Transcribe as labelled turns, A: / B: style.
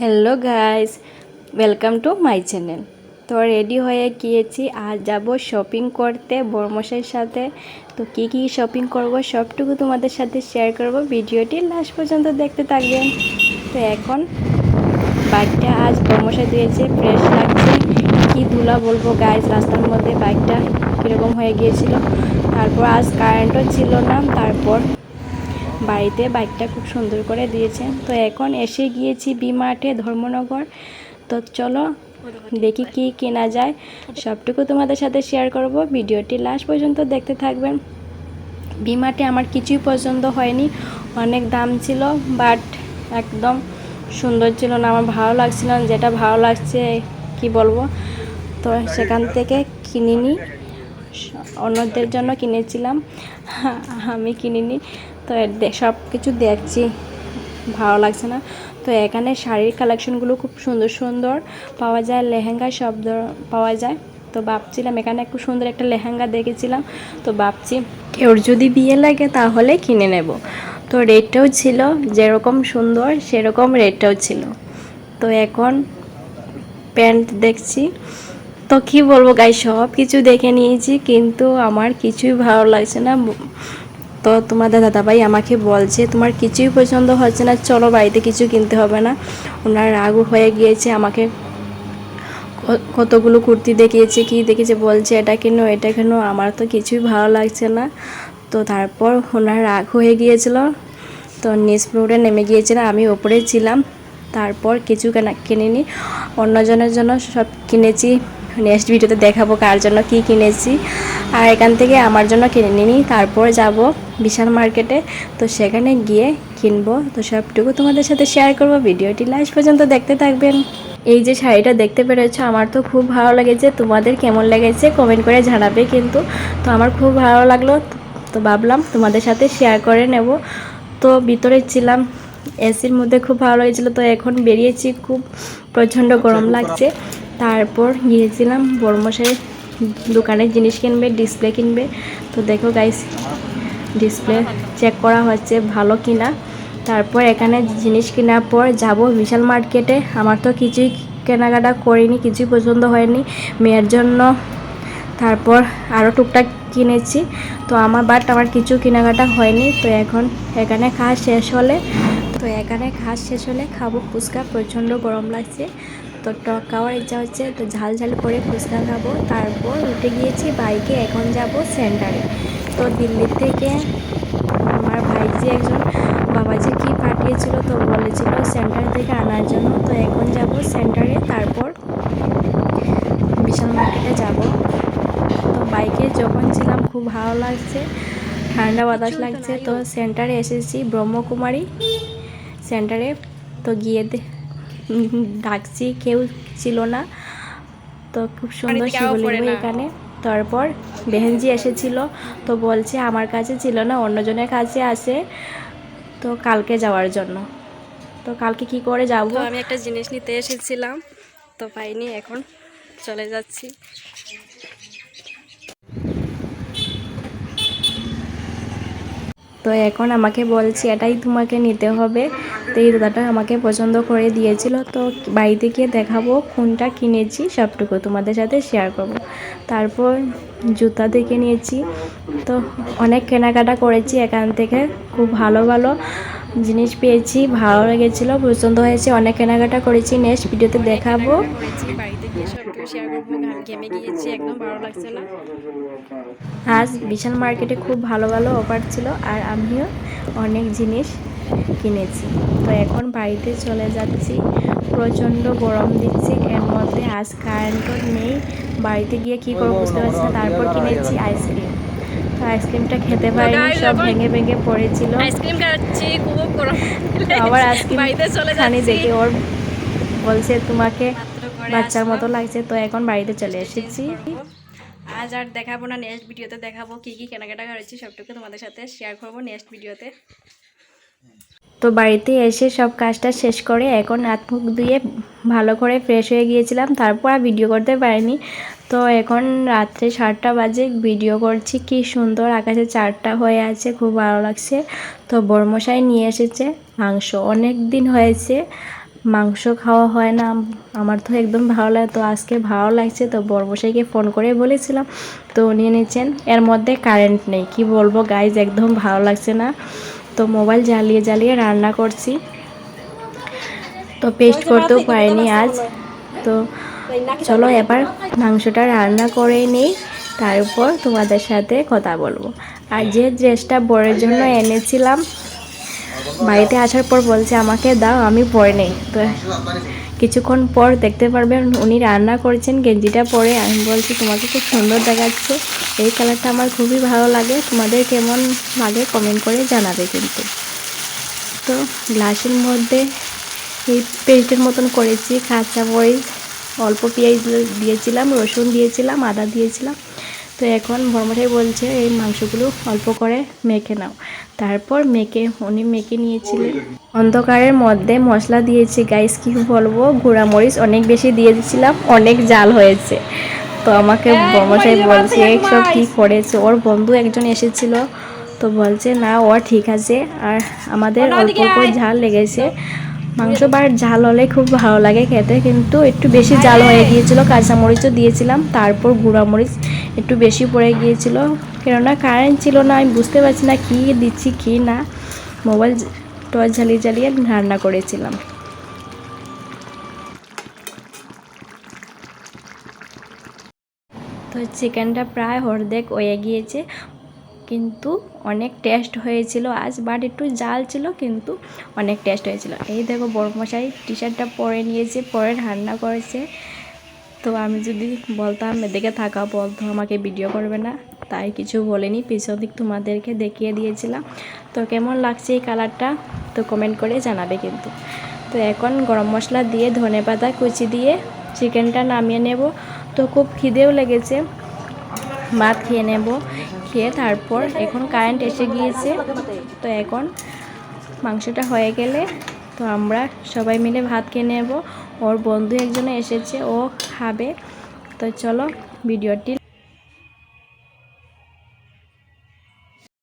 A: Hello guys welcome to my channel তো ready হয়ে গিয়েছি আর যাব শপিং করতে বর্মশের সাথে। তো কি কি শপিং করব, সবটুকু তোমাদের সাথে শেয়ার করব। ভিডিওটি লাস্ট পর্যন্ত দেখতে থাকবেন। তো এখন বাইকটা আজ বর্মশা দিয়েছে ফ্রেশ লাগছে। কি ধুলা বলব গাইস রাস্তার মধ্যে বাইকটা কীরকম হয়ে গিয়েছিল। তারপর আজ কারেন্টও ছিল না, তারপর বাড়িতে বাইকটা খুব সুন্দর করে দিয়েছে। তো এখন এসে গিয়েছি বি মার্টে ধর্মনগর। তো চলো দেখি কি কেনা যায়। সবটুকু তোমাদের সাথে শেয়ার করব। ভিডিওটি লাস্ট পর্যন্ত দেখতে থাকবেন। বি মার্টে আমার কিছুই পছন্দ হয়নি। অনেক দাম ছিল বাট একদম সুন্দর ছিল না। আমার ভালো লাগছিল না। যেটা ভালো লাগছে, কি বলব? তো সেখান থেকে কিনিনি। অন্যদের জন্য কিনেছিলাম। আমি কিনিনি। তো সব কিছু দেখছি, ভালো লাগছে না। তো এখানে শাড়ির কালেকশনগুলো খুব সুন্দর সুন্দর পাওয়া যায়, লেহেঙ্গা সব পাওয়া যায়। তো ভাবছিলাম এখানে খুব সুন্দর একটা লেহেঙ্গা দেখেছিলাম, তো ভাবছি কেউর যদি বিয়ে লাগে তাহলে কিনে নেব। তো রেটটাও ছিল যেরকম সুন্দর সেরকম রেটটাও ছিল। তো এখন প্যান্ট দেখছি। তো কি বলব গাই সব কিছু দেখে নিয়েছি, কিন্তু আমার কিছুই ভালো লাগছে না। তো তোমাদের দাদাভাই আমাকে বলছে, তোমার কিছুই পছন্দ হচ্ছে না, চলো বাড়িতে কিছু কিনতে হবে না। ওনার রাগ হয়ে গিয়েছে, আমাকে কতগুলো কুর্তি দেখিয়েছে, কি দেখেছে বলছে, এটা কেন এটা কেন, আমার তো কিছুই ভালো লাগছে না। তো তারপর ওনার রাগ হয়ে গিয়েছিল, তো নিচ ফ্লোরে নেমে গিয়েছিল, আমি ওপরে ছিলাম। তারপর কিছু কেনা কিনিনি, অন্যজনের জন্য সব কিনেছি। নেক্সট ভিডিওতে দেখাবো কার জন্য কি কিনেছি। আর এখান থেকে আমার জন্য কিনে নিনি, তারপর যাব বিশাল মার্কেটে। তো সেখানে গিয়ে কিনবো। তো সবটুকু তোমাদের সাথে শেয়ার করব। ভিডিওটি লাস্ট পর্যন্ত দেখতে থাকবেন। এই যে শাড়িটা দেখতে পেরেছ, আমার তো খুব ভালো লেগেছে। তোমাদের কেমন লেগেছে কমেন্ট করে জানাবে কিন্তু। তো আমার খুব ভালো লাগল। তো ভাবলাম তোমাদের সাথে শেয়ার করে নেব। তো ভিতরে ছিলাম এসির মধ্যে খুব ভালো লেগেছিলো। তো এখন বেরিয়েছি, খুব প্রচণ্ড গরম লাগছে। তারপর গিয়েছিলাম বড়মশাই দোকানে জিনিস কিনবে ডিসপ্লে কিনবে। তো দেখো গাইস ডিসপ্লে চেক করা হচ্ছে ভালো কিনা। তারপর এখানে জিনিস কেনার পর যাব বিশাল মার্কেটে আমার তো কিছুই কেনাকাটা করিনি, কিছুই পছন্দ হয়নি। মেয়ের জন্য তারপর আরও টুকটাক কিনেছি। তো আমার বাট আমার কিছু কেনাকাটা হয়নি। তো এখন এখানে খাওয়া শেষ হলে, তো এখানে খাওয়া শেষ হলে খাব ফুচকা, প্রচণ্ড গরম লাগছে। তো টক খাওয়ার ইচ্ছা হচ্ছে, তো ঝাল ঝাল করে ফুচকা খাব। তারপর উঠে গিয়েছি বাইকে, এখন যাব সেন্টারে। তো দিল্লি থেকে আমার ভাইজি একজন বাবাজি কি পাঠিয়েছিল তো বলেছিল সেন্টার থেকে আনার জন্য। তো এখন যাব সেন্টারে, তারপর বিশাল মার্কেটে যাব। তো বাইকে যখন ছিলাম, খুব ভালো লাগছে, ঠান্ডা বাতাস লাগছে। তো সেন্টারে এসেছি ব্রহ্মকুমারী সেন্টারে। তো গিয়ে ডাকছি কেউ ছিল না। তো খুব সুন্দর শিবলিঙ্গ এখানে। তারপর বেহেনজি এসেছিল। তো বলছে আমার কাছে ছিল না অন্যজনের কাছে আছে। তো কালকে যাওয়ার জন্য। তো কালকে কি করে যাব? আমি একটা জিনিস নিতে এসেছিলাম। তো পাইনি এখন চলে যাচ্ছি। তো এখন আমাকে বলছে, এটাই তোমাকে নিতে হবে। তো এই দাদাটা আমাকে পছন্দ করে দিয়েছিল। তো বাড়িতে গিয়ে দেখাবো কোনটা কিনেছি, সবটুকু তোমাদের সাথে শেয়ার করব। তারপর জুতা দেখে নিয়েছি। তো অনেক কেনাকাটা করেছি এখান থেকে। খুব ভালো ভালো জিনিস পেয়েছি, ভালো লেগেছিলো, পছন্দ হয়েছে। অনেক কেনাকাটা করেছি। নেক্সট ভিডিওতে দেখাবো। বাড়িতে শেয়ার করব ঘেমে গিয়েছি একদম ভালো লাগছে না। আজ বিশাল মার্কেটে খুব ভালো ভালো অফার ছিল আর আমিও অনেক জিনিস কিনেছি। তো এখন বাড়িতে চলে যাচ্ছি প্রচণ্ড গরম দিচ্ছে এর মধ্যে আজ কারেন্টও নেই। বাড়িতে গিয়ে কি করব বুঝতে পারছি না তারপর কিনেছি আইসক্রিম তো আইসক্রিমটা খেতে পারিনি সব ভেঙে ভেঙে পড়েছিল।
B: আইসক্রিম খাচ্ছি খুব গরম।
A: আবার আইসক্রিম
B: বাড়িতে চলে
A: খানি দেখে ওর বলছে তোমাকে বাচ্চার মতো লাগছে তো এখন বাড়িতে চলে এসেছি।
B: আজ আর দেখাবো না নেক্সট ভিডিওতে দেখাবো কি কি কেনাকাটা করেছি সবটুকু তোমাদের সাথে শেয়ার করব নেক্সট ভিডিওতে
A: তো বাড়িতে এসে সব কাজটা শেষ করে এখন হাত মুখ ধুয়ে ভালো করে ফ্রেশ হয়ে গিয়েছিলাম তারপর আর ভিডিও করতে পারিনি। তো এখন রাত্রে সাতটা বাজে ভিডিও করছি কি সুন্দর আকাশে চারটা হয়ে আছে খুব ভালো লাগছে। তো বর্মশাই নিয়ে এসেছে মাংস অনেক দিন হয়েছে মাংস খাওয়া হয় না। আমার তো একদম ভালো লাগে, তো আজকে ভালো লাগছে, তো বর্মশাইকে ফোন করে বলেছিলাম। তো উনি এনেছেন। এর মধ্যে কারেন্ট নেই, কি বলব গাইজ একদম ভালো লাগছে না। তো মোবাইল জ্বালিয়ে জ্বালিয়ে রান্না করছি। তো পেস্ট করতেও পারিনি আজ। তো চলো এবার মাংসটা রান্না করে নিই তারপর তোমাদের সাথে কথা বলব। আর যে ড্রেসটা বরের জন্য এনেছিলাম বাড়িতে আসার পর বলছে, আমাকে দাও, আমি পরে নেই। তো কিছুক্ষণ পর দেখতে পারবেন উনি রান্না করেছেন, গেঞ্জিটা পরে। আমি বলছি, তোমাকে খুব সুন্দর দেখাচ্ছে। এই কালারটা আমার খুবই ভালো লাগে। তোমাদের কেমন লাগে কমেন্ট করে জানাবে কিন্তু। তো গ্লাসের মধ্যে এই পেস্টের মতন করেছি, কাঁচা মরিচ, অল্প পেঁয়াজ দিয়েছিলাম, রসুন দিয়েছিলাম, আদা দিয়েছিলাম। তো এখন বর্মশাই বলছে এই মাংসগুলো অল্প করে মেখে নাও। তারপর মেখে উনি মেখে নিয়েছিলেন। অন্ধকারের মধ্যে মশলা দিয়েছি। গাইস কি বলব? মরিচ অনেক বেশি দিয়ে দিয়েছিলাম অনেক জাল হয়েছে। তো আমাকে বর্মশাই বলছে সব কী করেছে? ওর বন্ধু একজন এসেছিল তো বলছে না ও ঠিক আছে। আর আমাদের অল্প অল্প ঝাল লেগেছে। মাংস বার ঝাল হলে খুব ভালো লাগে খেতে, কিন্তু একটু বেশি জাল হয়ে গিয়েছিল। কাঁচামরিচও দিয়েছিলাম, তারপর গুঁড়া মরিচ একটু বেশি পড়ে গিয়েছিল। কেননা কারেন্ট ছিল না, আমি বুঝতে পারছি না কী দিচ্ছি, কী না। মোবাইল টর্চ জ্বালিয়ে জ্বালিয়ে রান্না করেছিলাম। তো চিকেনটা প্রায় অর্ধেক হয়ে গিয়েছে। কিন্তু অনেক টেস্ট হয়েছিল আজ বাট একটু জাল ছিল কিন্তু অনেক টেস্ট হয়েছিল। এই দেখো বড়মশাই টি শার্টটা পরে নিয়েছে, পরে রান্না করেছে। তো আমি যদি বলতাম, এদিকে থাকা বলতো আমাকে ভিডিও করবে না। তাই কিছু বলেনি, পিছন দিক তোমাদেরকে দেখিয়ে দিয়েছিলাম। তো কেমন লাগছে এই কালারটা তো কমেন্ট করে জানাবে কিন্তু। তো এখন গরম মশলা দিয়ে ধনে পাতা কুচি দিয়ে চিকেনটা নামিয়ে নেব। তো খুব খিদেও লেগেছে। ভাত খেয়ে নেব। খেয়ে তারপর এখন কারেন্ট এসে গিয়েছে। তো এখন মাংসটা হয়ে গেলে তো আমরা সবাই মিলে ভাত খেয়ে নেব। ওর বন্ধু একজনে এসেছে, ও খাবে। তো চলো, ভিডিওটি